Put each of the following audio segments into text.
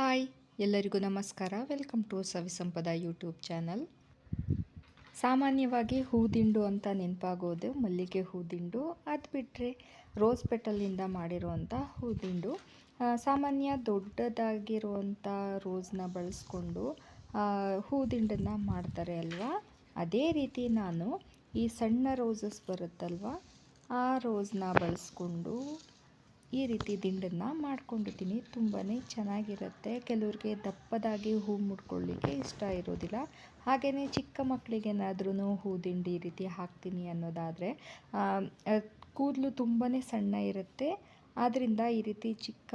Hi, ಎಲ್ಲರಿಗೂ ನಮಸ್ಕಾರ. Welcome to Savisampada YouTube channel ಸಾಮಾನ್ಯವಾಗಿ ಹೂದಿಂಡು ಅಂತ ನೆನಪಾಗೋದು ಮಲ್ಲಿಗೆ ಹೂದಿಂಡು. ಅದು ಬಿಟ್ಟರೆ ರೋಸ್ ಪೆಟಲಿಂದ ಮಾಡಿರುವಂಥ ಹೂದಿಂಡು. ದಿಂಡು ಸಾಮಾನ್ಯ ದೊಡ್ಡದಾಗಿರುವಂಥ ರೋಸ್ನ ಬಳಸ್ಕೊಂಡು ಹೂ ಹೂದಿಂಡನ್ನು ಮಾಡ್ತಾರೆ ಅಲ್ವಾ? ಅದೇ ರೀತಿ ನಾನು ಈ ಸಣ್ಣ ರೋಸಸ್ ಬರುತ್ತಲ್ವ, ಆ ರೋಸ್ನ ಬಳಸ್ಕೊಂಡು ಈ ರೀತಿ ದಿಂಡನ್ನು ಮಾಡ್ಕೊಂಡಿದ್ದೀನಿ. ತುಂಬಾ ಚೆನ್ನಾಗಿರುತ್ತೆ. ಕೆಲವ್ರಿಗೆ ದಪ್ಪದಾಗಿ ಹೂ ಮುಡ್ಕೊಳ್ಳಿಕ್ಕೆ ಇಷ್ಟ ಇರೋದಿಲ್ಲ. ಹಾಗೆಯೇ ಚಿಕ್ಕ ಮಕ್ಕಳಿಗೇನಾದ್ರೂ ಹೂ ದಿಂಡಿ ಈ ರೀತಿ ಹಾಕ್ತೀನಿ ಅನ್ನೋದಾದರೆ ಕೂದಲು ತುಂಬಾ ಸಣ್ಣ ಇರುತ್ತೆ. ಆದ್ದರಿಂದ ಈ ರೀತಿ ಚಿಕ್ಕ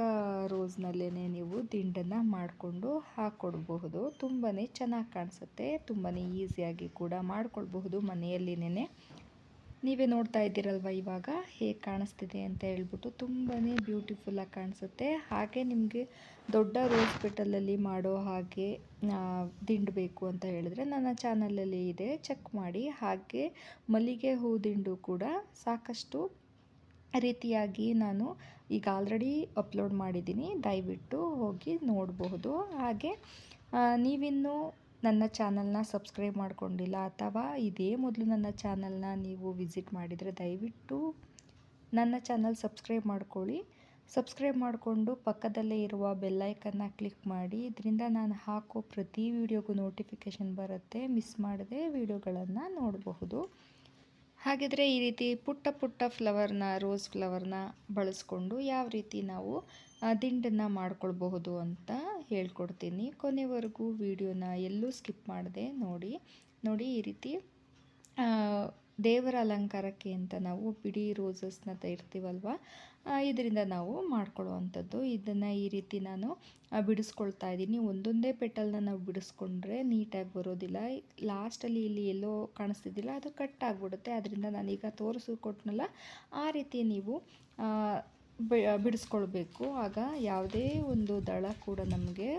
ರೋಸ್ನಲ್ಲೇ ನೀವು ದಿಂಡನ್ನು ಮಾಡಿಕೊಂಡು ಹಾಕ್ಕೊಡ್ಬಹುದು ತುಂಬಾ ಚೆನ್ನಾಗಿ ಕಾಣಿಸುತ್ತೆ. ತುಂಬಾ ಈಸಿಯಾಗಿ ಕೂಡ ಮಾಡಿಕೊಳ್ಬಹುದು ಮನೆಯಲ್ಲಿನೇ ನೀವೇ ನೋಡ್ತಾ ಇದ್ದೀರಲ್ವ ಇವಾಗ? ಹೇಗೆ ಕಾಣಿಸ್ತಿದೆ ಅಂತ ಹೇಳ್ಬಿಟ್ಟು ತುಂಬಾ ಬ್ಯೂಟಿಫುಲ್ಲಾಗಿ ಕಾಣಿಸುತ್ತೆ. ಹಾಗೆ ನಿಮಗೆ ದೊಡ್ಡ ರೋಸ್ ಪೆಟಲಲ್ಲಿ ಮಾಡೋ ಹಾಗೆ ದಿಂಡು ಬೇಕು ಅಂತ ಹೇಳಿದ್ರೆ ನನ್ನ ಚಾನಲಲ್ಲಿ ಇದೆ. ಚೆಕ್ ಮಾಡಿ. ಹಾಗೆ ಮಲ್ಲಿಗೆ ಹೂ ದಿಂಡು ಕೂಡ ಸಾಕಷ್ಟು ರೀತಿಯಾಗಿ ನಾನು ಈಗ ಆಲ್ರೆಡಿ ಅಪ್ಲೋಡ್ ಮಾಡಿದ್ದೀನಿ. ದಯವಿಟ್ಟು ಹೋಗಿ ನೋಡಬಹುದು ಹಾಗೆ ನೀವಿನ್ನೂ ನನ್ನ ಚಾನಲ್ನ ಸಬ್ಸ್ಕ್ರೈಬ್ ಮಾಡಿಕೊಂಡಿಲ್ಲ ಅಥವಾ ಇದೇ ಮೊದಲು ನನ್ನ ಚಾನಲ್ನ ನೀವು ವಿಸಿಟ್ ಮಾಡಿದರೆ ದಯವಿಟ್ಟು ನನ್ನ ಚಾನಲ್ ಸಬ್ಸ್ಕ್ರೈಬ್ ಮಾಡ್ಕೊಳ್ಳಿ. ಸಬ್ಸ್ಕ್ರೈಬ್ ಮಾಡಿಕೊಂಡು ಪಕ್ಕದಲ್ಲೇ ಇರುವ ಬೆಲ್ಲೈಕನ್ನ ಕ್ಲಿಕ್ ಮಾಡಿ. ಇದರಿಂದ ನಾನು ಹಾಕೋ ಪ್ರತಿ ವೀಡಿಯೋಗೂ ನೋಟಿಫಿಕೇಷನ್ ಬರುತ್ತೆ. ಮಿಸ್ ಮಾಡದೆ ವಿಡಿಯೋಗಳನ್ನು ನೋಡಬಹುದು. ಹಾಗಿದ್ರೆ ಈ ರೀತಿ ಪುಟ್ಟ ಪುಟ್ಟ ಫ್ಲವರ್ನ, ರೋಸ್ ಫ್ಲವರ್ನ ಬಳಸ್ಕೊಂಡು ಯಾವ ರೀತಿ ನಾವು ದಿಂಡನ್ನು ಮಾಡ್ಕೊಳ್ಬಹುದು ಅಂತ ಹೇಳ್ಕೊಡ್ತೀನಿ. ಕೊನೆವರೆಗೂ ವಿಡಿಯೋನ ಎಲ್ಲೂ ಸ್ಕಿಪ್ ಮಾಡದೆ ನೋಡಿ. ನೋಡಿ ಈ ರೀತಿ ದೇವರ ಅಲಂಕಾರಕ್ಕೆ ಅಂತ ನಾವು ಬಿಡಿ ರೋಸಸ್ನ ತೆಗಿರ್ತೀವಲ್ವ ಇದರಿಂದ ನಾವು ಮಾಡ್ಕೊಳ್ಳುವಂಥದ್ದು. ಇದನ್ನು ಈ ರೀತಿ ನಾನು ಬಿಡಿಸ್ಕೊಳ್ತಾ ಇದ್ದೀನಿ. ಒಂದೊಂದೇ ಪೆಟಲ್ನ ನಾವು ಬಿಡಿಸ್ಕೊಂಡ್ರೆ ನೀಟಾಗಿ ಬರೋದಿಲ್ಲ. ಲಾಸ್ಟಲ್ಲಿ ಇಲ್ಲಿ ಎಲ್ಲೋ ಕಾಣಿಸ್ತಿದ್ದಿಲ್ಲ, ಅದು ಕಟ್ ಆಗಿಬಿಡುತ್ತೆ. ಅದರಿಂದ ನಾನೀಗ ತೋರಿಸು ಕೊಟ್ಟನಲ್ಲ ಆ ರೀತಿ ನೀವು ಬಿಡಿಸ್ಕೊಳ್ಬೇಕು. ಆಗ ಯಾವುದೇ ಒಂದು ದಳ ಕೂಡ ನಮಗೆ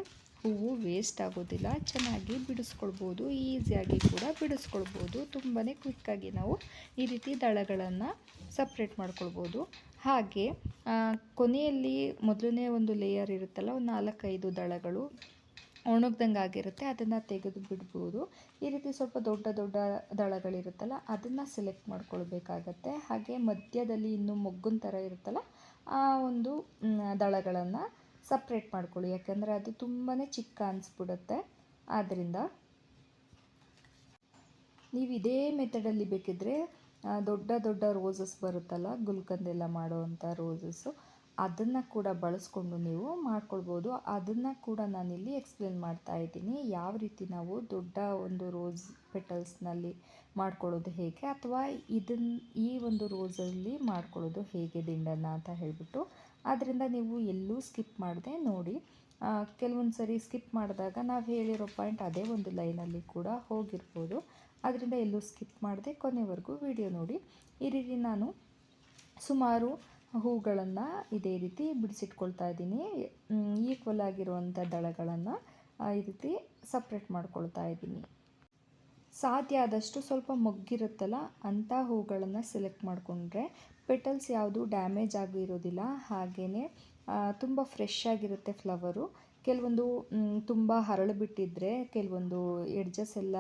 ಹೂವು ವೇಸ್ಟ್ ಆಗೋದಿಲ್ಲ. ಚೆನ್ನಾಗಿ ಬಿಡಿಸ್ಕೊಳ್ಬೋದು ಈಸಿಯಾಗಿ ಕೂಡ ಬಿಡಿಸ್ಕೊಳ್ಬೋದು. ತುಂಬಾ ಕ್ವಿಕ್ಕಾಗಿ ನಾವು ಈ ರೀತಿ ದಳಗಳನ್ನು ಸಪ್ರೇಟ್ ಮಾಡ್ಕೊಳ್ಬೋದು. ಹಾಗೆ ಕೊನೆಯಲ್ಲಿ ಮೊದಲನೇ ಒಂದು ಲೇಯರ್ ಇರುತ್ತಲ್ಲ, ಒಂದು ನಾಲ್ಕೈದು ದಳಗಳು ಒಣಗ್ದಂಗೆ ಆಗಿರುತ್ತೆ, ಅದನ್ನು ತೆಗೆದು ಬಿಡ್ಬೋದು. ಈ ರೀತಿ ಸ್ವಲ್ಪ ದೊಡ್ಡ ದೊಡ್ಡ ದಳಗಳಿರುತ್ತಲ್ಲ, ಅದನ್ನು ಸೆಲೆಕ್ಟ್ ಮಾಡ್ಕೊಳ್ಬೇಕಾಗತ್ತೆ. ಹಾಗೆ ಮಧ್ಯದಲ್ಲಿ ಇನ್ನೂ ಮೊಗ್ಗಿನ ಥರ ಇರುತ್ತಲ್ಲ ಆ ಒಂದು ದಳಗಳನ್ನು ಸಪ್ರೇಟ್ ಮಾಡ್ಕೊಳ್ಳಿ. ಯಾಕಂದರೆ ಅದು ತುಂಬಾ ಚಿಕ್ಕ ಅನಿಸ್ಬಿಡುತ್ತೆ. ಆದ್ದರಿಂದ ನೀವು ಇದೇ ಮೆಥಡಲ್ಲಿ ಬೇಕಿದ್ರೆ ದೊಡ್ಡ ದೊಡ್ಡ ರೋಸಸ್ ಬರುತ್ತಲ್ಲ, ಗುಲ್ಕಂದೆಲ್ಲ ಮಾಡುವಂಥ ರೋಸಸ್ಸು ಅದನ್ನು ಕೂಡ ಬಳಸ್ಕೊಂಡು ನೀವು ಮಾಡ್ಕೊಳ್ಬೋದು. ಅದನ್ನು ಕೂಡ ನಾನಿಲ್ಲಿ ಎಕ್ಸ್ಪ್ಲೇನ್ ಮಾಡ್ತಾ ಇದ್ದೀನಿ. ಯಾವ ರೀತಿ ನಾವು ದೊಡ್ಡ ಒಂದು ರೋಸ್ ಪೆಟಲ್ಸ್ನಲ್ಲಿ ಮಾಡ್ಕೊಳ್ಳೋದು ಹೇಗೆ ಅಥವಾ ಇದನ್ನ ಈ ಒಂದು ರೋಸಲ್ಲಿ ಮಾಡ್ಕೊಳ್ಳೋದು ಹೇಗೆ ದಿಂಡನ್ನು ಅಂತ ಹೇಳಿಬಿಟ್ಟು ಆದ್ದರಿಂದ ನೀವು ಎಲ್ಲೂ ಸ್ಕಿಪ್ ಮಾಡದೆ ನೋಡಿ. ಕೆಲವೊಂದು ಸರಿ ಸ್ಕಿಪ್ ಮಾಡಿದಾಗ ನಾವು ಹೇಳಿರೋ ಪಾಯಿಂಟ್ ಅದೇ ಒಂದು ಲೈನಲ್ಲಿ ಕೂಡ ಹೋಗಿರ್ಬೋದು. ಅದರಿಂದ ಎಲ್ಲೂ ಸ್ಕಿಪ್ ಮಾಡದೆ ಕೊನೆವರೆಗೂ ವಿಡಿಯೋ ನೋಡಿ. ಈ ರೀತಿ ನಾನು ಸುಮಾರು ಹೂಗಳನ್ನು ಇದೇ ರೀತಿ ಬಿಡಿಸಿಟ್ಕೊಳ್ತಾ ಇದ್ದೀನಿ. ಈಕ್ವಲ್ ಆಗಿರುವಂಥ ದಳಗಳನ್ನು ಈ ರೀತಿ ಸಪ್ರೇಟ್ ಮಾಡ್ಕೊಳ್ತಾ ಇದ್ದೀನಿ. ಸಾಧ್ಯ ಆದಷ್ಟು ಸ್ವಲ್ಪ ಮೊಗ್ಗಿರುತ್ತಲ್ಲ ಅಂಥ ಹೂಗಳನ್ನು ಸೆಲೆಕ್ಟ್ ಮಾಡಿಕೊಂಡ್ರೆ ಪೆಟಲ್ಸ್ ಯಾವುದು ಡ್ಯಾಮೇಜ್ ಆಗಿರೋದಿಲ್ಲ ಹಾಗೆಯೇ ತುಂಬ ಫ್ರೆಶ್ ಆಗಿರುತ್ತೆ ಫ್ಲವರು ಕೆಲವೊಂದು ತುಂಬ ಹರಳು ಬಿಟ್ಟಿದ್ರೆ, ಕೆಲವೊಂದು ಎಡ್ಜಸ್ ಎಲ್ಲ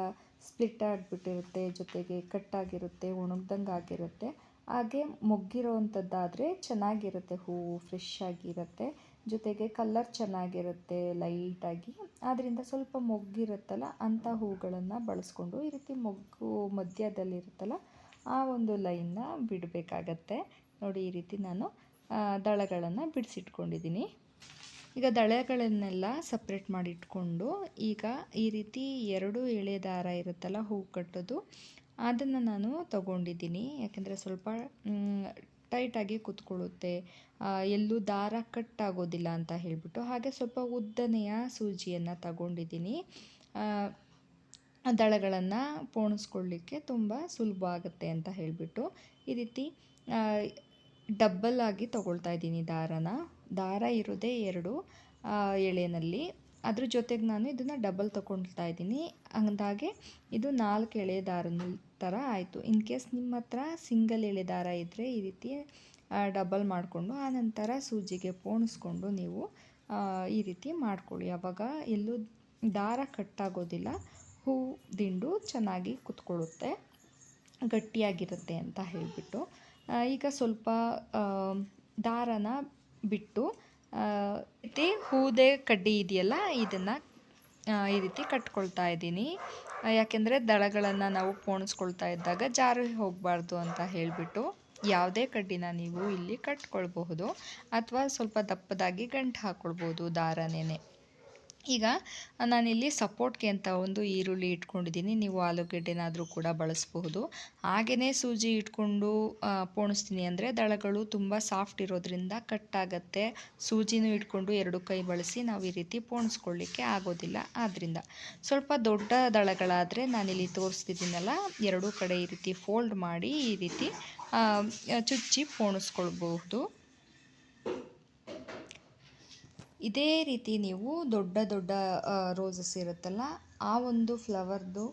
ಸ್ಪ್ಲಿಟ್ ಆಗಿಬಿಟ್ಟಿರುತ್ತೆ, ಜೊತೆಗೆ ಕಟ್ಟಾಗಿರುತ್ತೆ ಒಣಗ್ದಂಗೆ ಆಗಿರುತ್ತೆ ಹಾಗೆ ಮೊಗ್ಗಿರೋವಂಥದ್ದಾದರೆ ಚೆನ್ನಾಗಿರುತ್ತೆ ಹೂವು ಫ್ರೆಶ್ ಆಗಿರುತ್ತೆ ಜೊತೆಗೆ ಕಲರ್ ಚೆನ್ನಾಗಿರುತ್ತೆ, ಲೈಟಾಗಿ. ಆದ್ದರಿಂದ ಸ್ವಲ್ಪ ಮೊಗ್ಗಿರುತ್ತಲ್ಲ, ಅಂಥ ಹೂಗಳನ್ನು ಬಳಸ್ಕೊಂಡು ಈ ರೀತಿ ಮೊಗ್ಗು ಮಧ್ಯದಲ್ಲಿರುತ್ತಲ್ಲ, ಆ ಒಂದು ಲೈನ್ನ ಬಿಡಬೇಕಾಗತ್ತೆ. ನೋಡಿ, ಈ ರೀತಿ ನಾನು ದಳಗಳನ್ನು ಬಿಡಿಸಿಟ್ಕೊಂಡಿದ್ದೀನಿ. ಈಗ ದಳಗಳನ್ನೆಲ್ಲ ಸಪ್ರೇಟ್ ಮಾಡಿಟ್ಕೊಂಡು, ಈಗ ಈ ರೀತಿ ಎರಡು ಎಳೆ ದಾರ ಇರುತ್ತಲ್ಲ, ಹೂ ಕಟ್ಟೋದು ಅದನ್ನು ನಾನು ತಗೊಂಡಿದ್ದೀನಿ. ಯಾಕೆಂದರೆ ಸ್ವಲ್ಪ ಟೈಟಾಗಿ ಕೂತ್ಕೊಳ್ಳುತ್ತೆ. ಎಲ್ಲೂ ದಾರ ಕಟ್ ಆಗೋದಿಲ್ಲ ಅಂತ ಹೇಳಿಬಿಟ್ಟು. ಹಾಗೆ ಸ್ವಲ್ಪ ಉದ್ದನೆಯ ಸೂಜಿಯನ್ನು ತಗೊಂಡಿದ್ದೀನಿ. ದಳಗಳನ್ನು ಪೋಣಿಸ್ಕೊಳ್ಳಿಕ್ಕೆ ತುಂಬ ಸುಲಭ ಆಗುತ್ತೆ ಅಂತ ಹೇಳಿಬಿಟ್ಟು. ಈ ರೀತಿ ಡಬ್ಬಲ್ಲಾಗಿ ಡಬ್ಬಲ್ ಆಗಿ ತಗೊಳ್ತಾ ಇದ್ದೀನಿ ದಾರನ. ದಾರ ಇರೋದೇ ಎರಡು ಎಳೆಯಲ್ಲಿ ಅದ್ರ ಜೊತೆಗೆ ನಾನು ಇದನ್ನು ಡಬಲ್ ತೊಗೊಳ್ತಾ ಇದ್ದೀನಿ. ಅಂದಾಗೆ ಇದು ನಾಲ್ಕು ಎಳೆ ದಾರನ ಥರ ಆಯಿತು. ಇನ್ ಕೇಸ್ ನಿಮ್ಮ ಹತ್ರ ಸಿಂಗಲ್ ಎಳೆ ದಾರ ಇದ್ದರೆ ಈ ರೀತಿ ಡಬಲ್ ಮಾಡಿಕೊಂಡು ಆನಂತರ ಸೂಜಿಗೆ ಪೋಣಿಸ್ಕೊಂಡು ನೀವು ಈ ರೀತಿ ಮಾಡ್ಕೊಳ್ಳಿ. ಆವಾಗ ಎಲ್ಲೂ ದಾರ ಕಟ್ಟಾಗೋದಿಲ್ಲ. ಹೂ ದಿಂಡು ಚೆನ್ನಾಗಿ ಕುತ್ಕೊಳ್ಳುತ್ತೆ. ಗಟ್ಟಿಯಾಗಿರುತ್ತೆ ಅಂತ ಹೇಳಿಬಿಟ್ಟು. ಈಗ ಸ್ವಲ್ಪ ದಾರನ ಬಿಟ್ಟು ರೀತಿ ಹೂದೆ ಕಡ್ಡಿ ಇದೆಯಲ್ಲ, ಇದನ್ನು ಈ ರೀತಿ ಕಟ್ಕೊಳ್ತಾ ಇದ್ದೀನಿ. ಯಾಕೆಂದರೆ ದಳಗಳನ್ನು ನಾವು ಪೋಣಿಸ್ಕೊಳ್ತಾ ಇದ್ದಾಗ ಜಾರಿ ಹೋಗಬಾರ್ದು ಅಂತ ಹೇಳಿಬಿಟ್ಟು ಯಾವುದೇ ಕಡ್ಡಿನ ನೀವು ಇಲ್ಲಿ ಕಟ್ಕೊಳ್ಬಹುದು ಅಥವಾ ಸ್ವಲ್ಪ ದಪ್ಪದಾಗಿ ಗಂಟು ಹಾಕ್ಕೊಳ್ಬೋದು ದಾರನೇ ಈಗ ನಾನಿಲ್ಲಿ ಸಪೋರ್ಟ್ಗೆ ಅಂತ ಒಂದು ಈರುಳ್ಳಿ ಇಟ್ಕೊಂಡಿದ್ದೀನಿ. ನೀವು ಆಲೂಗಡ್ಡೆನಾದರೂ ಕೂಡ ಬಳಸಬಹುದು. ಹಾಗೆಯೇ ಸೂಜಿ ಇಟ್ಕೊಂಡು ಪೋಣಿಸ್ತೀನಿ ಅಂದರೆ ದಳಗಳು ತುಂಬ ಸಾಫ್ಟ್ ಇರೋದ್ರಿಂದ ಕಟ್ಟಾಗತ್ತೆ. ಸೂಜಿನೂ ಇಟ್ಕೊಂಡು ಎರಡು ಕೈ ಬಳಸಿ ನಾವು ಈ ರೀತಿ ಪೋಣಿಸ್ಕೊಳ್ಳಿಕ್ಕೆ ಆಗೋದಿಲ್ಲ ಆದ್ದರಿಂದ ಸ್ವಲ್ಪ ದೊಡ್ಡ ದಳಗಳಾದರೆ ನಾನಿಲ್ಲಿ ತೋರಿಸ್ತಿದ್ದೀನಲ್ಲ, ಎರಡೂ ಕಡೆ ಈ ರೀತಿ ಫೋಲ್ಡ್ ಮಾಡಿ ಈ ರೀತಿ ಚುಚ್ಚಿ ಪೋಣಿಸ್ಕೊಳ್ಬಹುದು. ಇದೇ ರೀತಿ ನೀವು ದೊಡ್ಡ ದೊಡ್ಡ ರೋಸಸ್ ಇರುತ್ತಲ್ಲ, ಆ ಒಂದು ಫ್ಲವರ್ದು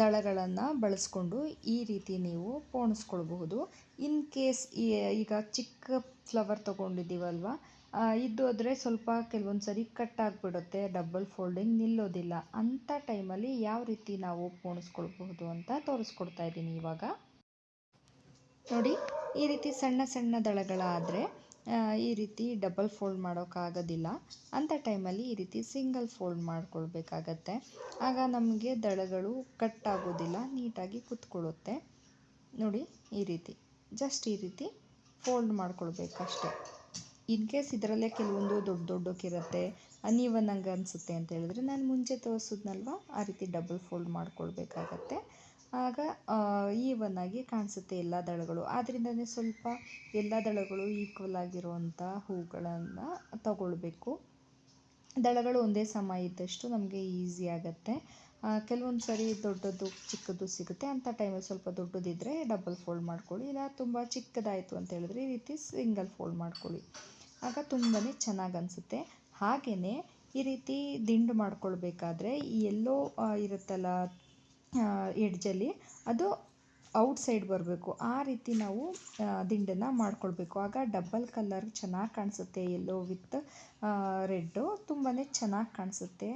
ದಳಗಳನ್ನು ಬಳಸ್ಕೊಂಡು ಈ ರೀತಿ ನೀವು ಪೋಣಿಸ್ಕೊಳ್ಬಹುದು. ಇನ್ ಕೇಸ್ ಈಗ ಚಿಕ್ಕ ಫ್ಲವರ್ ತೊಗೊಂಡಿದ್ದೀವಲ್ವ ಇದು ಆದರೆ ಸ್ವಲ್ಪ ಕೆಲವೊಂದು ಸರಿ ಕಟ್ ಆಗಿಬಿಡುತ್ತೆ ಡಬಲ್ ಫೋಲ್ಡಿಂಗ್ ನಿಲ್ಲೋದಿಲ್ಲ. ಅಂಥ ಟೈಮಲ್ಲಿ ಯಾವ ರೀತಿ ನಾವು ಪೋಣಿಸ್ಕೊಳ್ಬಹುದು ಅಂತ ತೋರಿಸ್ಕೊಡ್ತಾ ಇದ್ದೀನಿ ಇವಾಗ. ನೋಡಿ, ಈ ರೀತಿ ಸಣ್ಣ ಸಣ್ಣ ದಳಗಳಾದರೆ ಈ ರೀತಿ ಡಬಲ್ ಫೋಲ್ಡ್ ಮಾಡೋಕ್ಕಾಗೋದಿಲ್ಲ. ಅಂಥ ಟೈಮಲ್ಲಿ ಈ ರೀತಿ ಸಿಂಗಲ್ ಫೋಲ್ಡ್ ಮಾಡಿಕೊಳ್ಬೇಕಾಗತ್ತೆ. ಆಗ ನಮಗೆ ದಳಗಳು ಕಟ್ ಆಗೋದಿಲ್ಲ, ನೀಟಾಗಿ ಕುತ್ಕೊಳ್ಳುತ್ತೆ. ನೋಡಿ, ಈ ರೀತಿ. ಜಸ್ಟ್ ಈ ರೀತಿ ಫೋಲ್ಡ್ ಮಾಡ್ಕೊಳ್ಬೇಕಷ್ಟೆ. ಇನ್ ಕೇಸ್ ಇದರಲ್ಲೇ ಕೆಲವೊಂದು ದೊಡ್ಡ ದೊಡ್ಡಕ್ಕಿರುತ್ತೆ ಅನಿಸುತ್ತೆ ಅಂತ ಹೇಳಿದ್ರೆ ನಾನು ಮುಂಚೆ ತೋರಿಸಿದ್ನಲ್ವ? ಆ ರೀತಿ ಡಬಲ್ ಫೋಲ್ಡ್ ಮಾಡ್ಕೊಳ್ಬೇಕಾಗತ್ತೆ. ಆಗ ಈವನ್ ಆಗಿ ಕಾಣಿಸುತ್ತೆ ಎಲ್ಲ ದಳಗಳು. ಆದ್ದರಿಂದನೇ ಸ್ವಲ್ಪ ಎಲ್ಲ ದಳಗಳು ಈಕ್ವಲ್ ಆಗಿರುವಂಥ ಹೂಗಳನ್ನು ತಗೊಳ್ಬೇಕು. ದಳಗಳು ಒಂದೇ ಸಮ ಇದ್ದಷ್ಟು ನಮಗೆ ಈಸಿ ಆಗುತ್ತೆ. ಕೆಲವೊಂದು ಸರಿ ದೊಡ್ಡದು ಚಿಕ್ಕದು ಸಿಗುತ್ತೆ. ಅಂಥ ಟೈಮಲ್ಲಿ ಸ್ವಲ್ಪ ದೊಡ್ಡದಿದ್ದರೆ ಡಬಲ್ ಫೋಲ್ಡ್ ಮಾಡ್ಕೊಳ್ಳಿ. ಇಲ್ಲ ತುಂಬ ಚಿಕ್ಕದಾಯಿತು ಅಂತ ಹೇಳಿದ್ರೆ ಈ ರೀತಿ ಸಿಂಗಲ್ ಫೋಲ್ಡ್ ಮಾಡ್ಕೊಳ್ಳಿ. ಆಗ ತುಂಬಾ ಚೆನ್ನಾಗಿ ಅನಿಸುತ್ತೆ. ಹಾಗೆಯೇ ಈ ರೀತಿ ದಿಂಡು ಮಾಡ್ಕೊಳ್ಬೇಕಾದ್ರೆ ಈ ಎಲ್ಲೋ ಇರುತ್ತಲ್ಲ ಎಡ್ಜಲ್ಲಿ ಅದು ಔಟ್ ಸೈಡ್ ಬರಬೇಕು. ಆ ರೀತಿ ನಾವು ದಿಂಡನ್ನು ಮಾಡ್ಕೊಳ್ಬೇಕು. ಆಗ ಡಬ್ಬಲ್ ಕಲರ್ ಚೆನ್ನಾಗಿ ಕಾಣಿಸುತ್ತೆ. ಎಲ್ಲೋ ವಿತ್ ರೆಡ್ಡು ತುಂಬಾ ಚೆನ್ನಾಗಿ ಕಾಣಿಸುತ್ತೆ.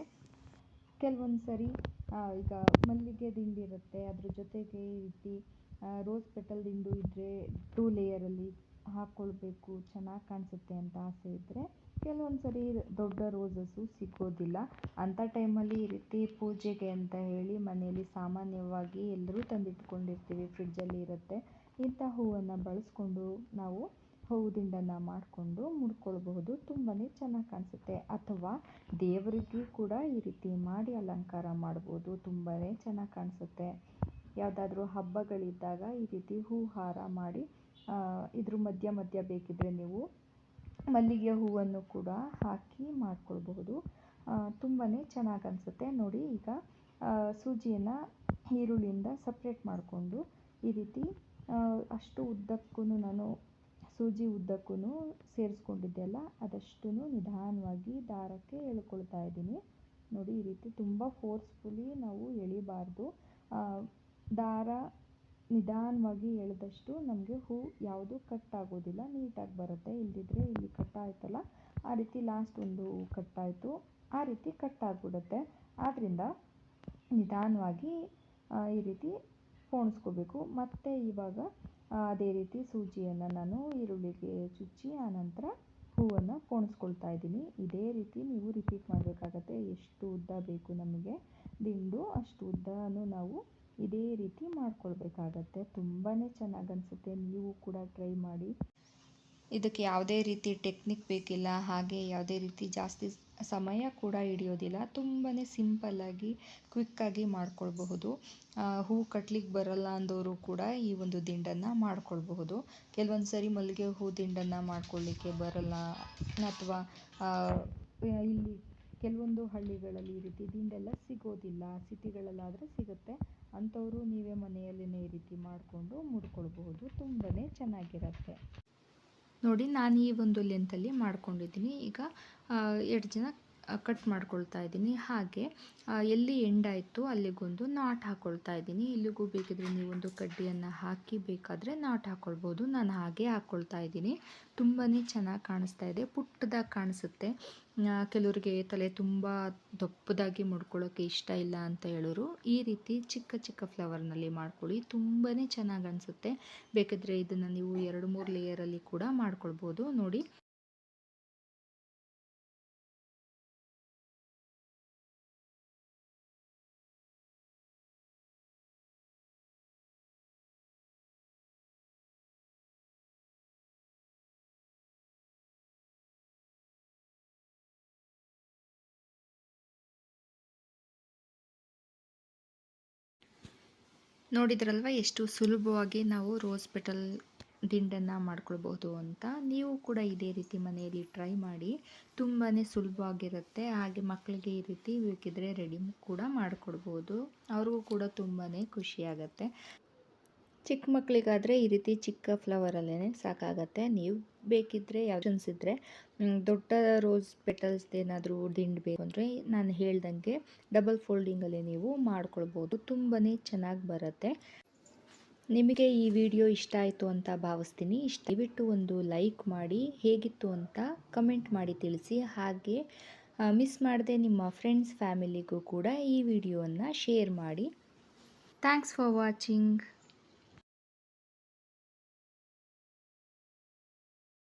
ಕೆಲವೊಂದು ಸರಿ ಈಗ ಮಲ್ಲಿಗೆ ದಿಂಡು ಇರುತ್ತೆ. ಅದ್ರ ಜೊತೆಗೆ ಈ ರೀತಿ ರೋಸ್ ಪೆಟಲ್ ದಿಂಡು ಇದ್ದರೆ ಟೂ ಲೇಯರಲ್ಲಿ ಹಾಕ್ಕೊಳ್ಬೇಕು ಚೆನ್ನಾಗಿ ಕಾಣಿಸುತ್ತೆ ಅಂತ ಆಸೆ ಇದ್ದರೆ ಕೆಲವೊಂದು ಸರಿ ದೊಡ್ಡ ರೋಸಸ್ಸು ಸಿಗೋದಿಲ್ಲ. ಅಂಥ ಟೈಮಲ್ಲಿ ಈ ರೀತಿ ಪೂಜೆಗೆ ಅಂತ ಹೇಳಿ ಮನೆಯಲ್ಲಿ ಸಾಮಾನ್ಯವಾಗಿ ಎಲ್ಲರೂ ತಂದಿಟ್ಕೊಂಡಿರ್ತೀವಿ. ಫ್ರಿಡ್ಜಲ್ಲಿ ಇರುತ್ತೆ. ಇಂಥ ಹೂವನ್ನು ಬಳಸ್ಕೊಂಡು ನಾವು ಹೂವು ದಿಂಡನ್ನು ಮಾಡಿಕೊಂಡು ಮುಡ್ಕೊಳ್ಬಹುದು. ತುಂಬಾ ಚೆನ್ನಾಗಿ ಕಾಣಿಸುತ್ತೆ. ಅಥವಾ ದೇವರಿಗೂ ಕೂಡ ಈ ರೀತಿ ಮಾಡಿ ಅಲಂಕಾರ ಮಾಡ್ಬೋದು. ತುಂಬಾ ಚೆನ್ನಾಗಿ ಕಾಣಿಸುತ್ತೆ. ಯಾವುದಾದ್ರೂ ಹಬ್ಬಗಳಿದ್ದಾಗ ಈ ರೀತಿ ಹೂ ಹಾರ ಮಾಡಿ ಇದ್ರ ಮಧ್ಯ ಮಧ್ಯ ಬೇಕಿದ್ದರೆ ನೀವು ಮಲ್ಲಿಗೆ ಹೂವನ್ನು ಕೂಡ ಹಾಕಿ ಮಾಡ್ಕೊಳ್ಳಬಹುದು ತುಂಬಾ ಚೆನ್ನಾಗಿ ಅನಿಸುತ್ತೆ. ನೋಡಿ, ಈಗ ಸೂಜಿಯನ್ನು ಈರುಳ್ಳಿಯಿಂದ ಸಪ್ರೇಟ್ ಮಾಡಿಕೊಂಡು ಈ ರೀತಿ ಅಷ್ಟು ಉದ್ದಕ್ಕೂ ನಾನು ಸೂಜಿ ಉದ್ದಕ್ಕೂ ಸೇರಿಸ್ಕೊಂಡಿದ್ದೆ ಅಲ್ಲ ಅದಷ್ಟು ನಿಧಾನವಾಗಿ ದಾರಕ್ಕೆ ಎಳ್ಕೊಳ್ತಾ ಇದ್ದೀನಿ. ನೋಡಿ, ಈ ರೀತಿ ತುಂಬ ಫೋರ್ಸ್ಫುಲಿ ನಾವು ಎಳಿಬಾರ್ದು. ದಾರ ನಿಧಾನವಾಗಿ ಎಳೆದಷ್ಟು ನಮಗೆ ಹೂ ಯಾವುದು ಕಟ್ ಆಗೋದಿಲ್ಲ, ನೀಟಾಗಿ ಬರುತ್ತೆ. ಇಲ್ಲದಿದ್ದರೆ ಇಲ್ಲಿ ಕಟ್ ಆಯ್ತಲ್ಲ, ಆ ರೀತಿ ಲಾಸ್ಟ್ ಒಂದು ಕಟ್ ಆಯಿತು. ಆ ರೀತಿ ಕಟ್ ಆಗಿಬಿಡುತ್ತೆ. ಆದ್ದರಿಂದ ನಿಧಾನವಾಗಿ ಈ ರೀತಿ ಪೋಣಿಸ್ಕೋಬೇಕು. ಮತ್ತು ಇವಾಗ ಅದೇ ರೀತಿ ಸೂಜಿಯನ್ನು ನಾನು ಈರುಳ್ಳಿಗೆ ಚುಚ್ಚಿ ಆನಂತರ ಹೂವನ್ನು ಪೋಣಿಸ್ಕೊಳ್ತಾ ಇದ್ದೀನಿ. ಇದೇ ರೀತಿ ನೀವು ರಿಪೀಟ್ ಮಾಡಬೇಕಾಗತ್ತೆ. ಎಷ್ಟು ಉದ್ದ ಬೇಕು ನಮಗೆ. ದಿಂಡು, ಅಷ್ಟು ಉದ್ದನೂ ನಾವು ಇದೇ ರೀತಿ ಮಾಡ್ಕೊಳ್ಬೇಕಾಗತ್ತೆ. ತುಂಬಾ ಚೆನ್ನಾಗಿ ಅನಿಸುತ್ತೆ. ನೀವು ಕೂಡ ಟ್ರೈ ಮಾಡಿ. ಇದಕ್ಕೆ ಯಾವುದೇ ರೀತಿ ಟೆಕ್ನಿಕ್ ಬೇಕಿಲ್ಲ, ಹಾಗೆ ಯಾವುದೇ ರೀತಿ ಜಾಸ್ತಿ ಸಮಯ ಕೂಡ ಹಿಡಿಯೋದಿಲ್ಲ. ತುಂಬಾ ಸಿಂಪಲ್ಲಾಗಿ ಕ್ವಿಕ್ಕಾಗಿ ಮಾಡ್ಕೊಳ್ಬಹುದು. ಹೂ ಕಟ್ಲಿಕ್ಕೆ ಬರಲ್ಲ ಅಂದವರು ಕೂಡ ಈ ಒಂದು ದಿಂಡನ್ನು ಮಾಡ್ಕೊಳ್ಬಹುದು. ಕೆಲವೊಂದು ಸರಿ ಮಲ್ಲಿಗೆ ಹೂ ದಿಂಡನ್ನು ಮಾಡ್ಕೊಳ್ಳಿಕ್ಕೆ ಬರಲ್ಲ, ಅಥವಾ ಇಲ್ಲಿ ಕೆಲವೊಂದು ಹಳ್ಳಿಗಳಲ್ಲಿ ಈ ರೀತಿ ದಿಂಡೆಲ್ಲ ಸಿಗೋದಿಲ್ಲ. ಸಿಟಿಗಳಲ್ಲಾದರೆ ಸಿಗುತ್ತೆ. ಅಂಥವರು ನೀವೇ ಮನೆಯಲ್ಲೇ ಈ ರೀತಿ ಮಾಡಿಕೊಂಡು ಮುಡ್ಕೊಳ್ಬಹುದು. ತುಂಬಾ ಚೆನ್ನಾಗಿರುತ್ತೆ. ನೋಡಿ, ನಾನು ಈ ಒಂದು ಲೆಂತಲ್ಲಿ ಮಾಡ್ಕೊಂಡಿದ್ದೀನಿ. ಈಗ ಎರಡು ಜನ ಕಟ್ ಮಾಡ್ಕೊಳ್ತಾ ಇದ್ದೀನಿ. ಹಾಗೆ ಎಲ್ಲಿ ಎಲ್ಲಿ ಎಂಡಾಯಿತು ಅಲ್ಲಿಗೊಂದು ನಾಟ್ ಹಾಕ್ಕೊಳ್ತಾ ಇದ್ದೀನಿ. ಇಲ್ಲಿಗೂ ಬೇಕಿದ್ರೆ ನೀವೊಂದು ಕಡ್ಡಿಯನ್ನು ಹಾಕಿ ಬೇಕಾದರೆ ನಾಟ್ ಹಾಕ್ಕೊಳ್ಬೋದು ನಾನು ಹಾಗೆ ಹಾಕ್ಕೊಳ್ತಾ ಇದ್ದೀನಿ. ತುಂಬಾ ಚೆನ್ನಾಗಿ ಕಾಣಿಸ್ತಾ ಇದೆ. ಪುಟ್ಟದಾಗಿ ಕಾಣಿಸುತ್ತೆ. ಕೆಲವರಿಗೆ ತಲೆ ತುಂಬ ದಪ್ಪದಾಗಿ ಮುಡ್ಕೊಳ್ಳೋಕ್ಕೆ ಇಷ್ಟ ಇಲ್ಲ ಅಂತ ಹೇಳೋರು ಈ ರೀತಿ ಚಿಕ್ಕ ಚಿಕ್ಕ ಫ್ಲವರ್ನಲ್ಲಿ ಮಾಡ್ಕೊಳ್ಳಿ. ತುಂಬಾ ಚೆನ್ನಾಗಿ ಅನಿಸುತ್ತೆ. ಬೇಕಿದ್ರೆ ಇದನ್ನು ನೀವು ಎರಡು ಮೂರು ಲೇಯರಲ್ಲಿ ಕೂಡ ಮಾಡ್ಕೊಳ್ಬೋದು. ನೋಡಿ. ನೋಡಿದ್ರಲ್ವ ಎಷ್ಟು ಸುಲಭವಾಗಿ ನಾವು ರೋಸ್ ಪೆಟಲ್ ದಿಂಡನ್ನು ಮಾಡ್ಕೊಳ್ಬೋದು ಅಂತ? ನೀವು ಕೂಡ ಇದೇ ರೀತಿ ಮನೆಯಲ್ಲಿ ಟ್ರೈ ಮಾಡಿ ತುಂಬಾ ಸುಲಭವಾಗಿರುತ್ತೆ. ಹಾಗೆ ಮಕ್ಕಳಿಗೆ ಈ ರೀತಿ ಬೇಕಿದ್ರೆ ರೆಡಿ ಕೂಡ ಮಾಡಿಕೊಡ್ಬೋದು. ಅವ್ರಿಗೂ ಕೂಡ ತುಂಬಾ ಖುಷಿಯಾಗತ್ತೆ. ಚಿಕ್ಕ ಮಕ್ಕಳಿಗಾದರೆ ಈ ರೀತಿ ಚಿಕ್ಕ ಫ್ಲವರಲ್ಲೇ ಸಾಕಾಗತ್ತೆ. ನೀವು ಬೇಕಿದ್ದರೆ ಯಾವ ಇದ್ದರೆ ದೊಡ್ಡ ರೋಸ್ ಪೆಟಲ್ಸ್ ಏನಾದರೂ ದಿಂಡು ಬೇಕು ಅಂದರೆ ನಾನು ಹೇಳ್ದಂಗೆ ಡಬಲ್ ಫೋಲ್ಡಿಂಗಲ್ಲಿ ನೀವು ಮಾಡ್ಕೊಳ್ಬೋದು. ತುಂಬಾ ಚೆನ್ನಾಗಿ ಬರುತ್ತೆ. ನಿಮಗೆ ಈ ವಿಡಿಯೋ ಇಷ್ಟ ಆಯಿತು ಅಂತ ಭಾವಿಸ್ತೀನಿ. ಇಷ್ಟ ದಯವಿಟ್ಟು ಒಂದು ಲೈಕ್ ಮಾಡಿ, ಹೇಗಿತ್ತು ಅಂತ ಕಮೆಂಟ್ ಮಾಡಿ ತಿಳಿಸಿ. ಹಾಗೆ ಮಿಸ್ ಮಾಡದೆ ನಿಮ್ಮ ಫ್ರೆಂಡ್ಸ್ ಫ್ಯಾಮಿಲಿಗೂ ಕೂಡ ಈ ವಿಡಿಯೋವನ್ನು ಶೇರ್ ಮಾಡಿ. Thanks for watching